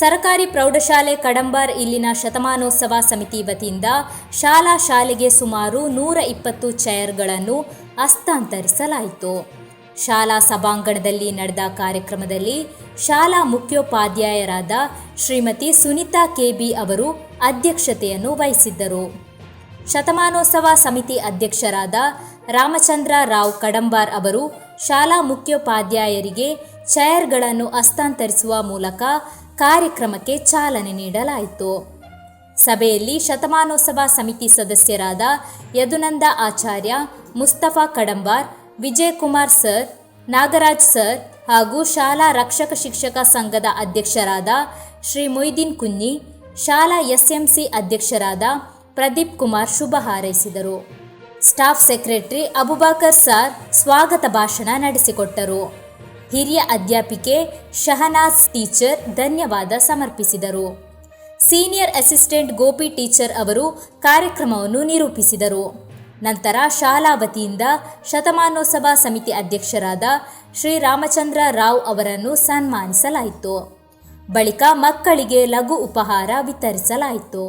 ಸರ್ಕಾರಿ ಪ್ರೌಢಶಾಲೆ ಕಡಂಬರ್ ಇಲ್ಲಿನ ಶತಮಾನೋತ್ಸವ ಸಮಿತಿ ವತಿಯಿಂದ ಶಾಲಾ ಶಾಲೆಗೆ ಸುಮಾರು ನೂರ ಇಪ್ಪತ್ತು ಚೇರ್ಗಳನ್ನು ಹಸ್ತಾಂತರಿಸಲಾಯಿತು. ಶಾಲಾ ಸಭಾಂಗಣದಲ್ಲಿ ನಡೆದ ಕಾರ್ಯಕ್ರಮದಲ್ಲಿ ಶಾಲಾ ಮುಖ್ಯೋಪಾಧ್ಯಾಯರಾದ ಶ್ರೀಮತಿ ಸುನೀತಾ ಕೆಬಿ ಅವರು ಅಧ್ಯಕ್ಷತೆಯನ್ನು ವಹಿಸಿದ್ದರು. ಶತಮಾನೋತ್ಸವ ಸಮಿತಿ ಅಧ್ಯಕ್ಷರಾದ ರಾಮಚಂದ್ರ ರಾವ್ ಕಡಂಬಾರ್ ಅವರು ಶಾಲಾ ಮುಖ್ಯೋಪಾಧ್ಯಾಯರಿಗೆ ಚೇರ್ಗಳನ್ನು ಹಸ್ತಾಂತರಿಸುವ ಮೂಲಕ ಕಾರ್ಯಕ್ರಮಕ್ಕೆ ಚಾಲನೆ ನೀಡಲಾಯಿತು. ಸಭೆಯಲ್ಲಿ ಶತಮಾನೋತ್ಸವ ಸಮಿತಿ ಸದಸ್ಯರಾದ ಯದುನಂದ ಆಚಾರ್ಯ, ಮುಸ್ತಫಾ ಕಡಂಬಾರ್, ವಿಜಯಕುಮಾರ್ ಸರ್, ನಾಗರಾಜ್ ಸರ್ ಹಾಗೂ ಶಾಲಾ ರಕ್ಷಕ ಶಿಕ್ಷಕ ಸಂಘದ ಅಧ್ಯಕ್ಷರಾದ ಶ್ರೀ ಮೊಯ್ದೀನ್ ಕುನ್ನಿ, ಶಾಲಾ ಎಸ್ಎಂಸಿ ಅಧ್ಯಕ್ಷರಾದ ಪ್ರದೀಪ್ ಕುಮಾರ್ ಶುಭ ಹಾರೈಸಿದರು. ಸ್ಟಾಫ್ ಸೆಕ್ರೆಟರಿ ಅಬುಬಾಕರ್ ಸಾರ್ ಸ್ವಾಗತ ಭಾಷಣ ನಡೆಸಿಕೊಟ್ಟರು. ಹಿರಿಯ ಅಧ್ಯಾಪಿಕೆ ಶಹನಾಜ್ ಟೀಚರ್ ಧನ್ಯವಾದ ಸಮರ್ಪಿಸಿದರು. ಸೀನಿಯರ್ ಅಸಿಸ್ಟೆಂಟ್ ಗೋಪಿ ಟೀಚರ್ ಅವರು ಕಾರ್ಯಕ್ರಮವನ್ನು ನಿರೂಪಿಸಿದರು. ನಂತರ ಶಾಲಾ ವತಿಯಿಂದ ಶತಮಾನೋತ್ಸವ ಸಮಿತಿ ಅಧ್ಯಕ್ಷರಾದ ಶ್ರೀ ರಾಮಚಂದ್ರ ರಾವ್ ಅವರನ್ನು ಸನ್ಮಾನಿಸಲಾಯಿತು. ಬಳಿಕ ಮಕ್ಕಳಿಗೆ ಲಘು ಉಪಹಾರ ವಿತರಿಸಲಾಯಿತು.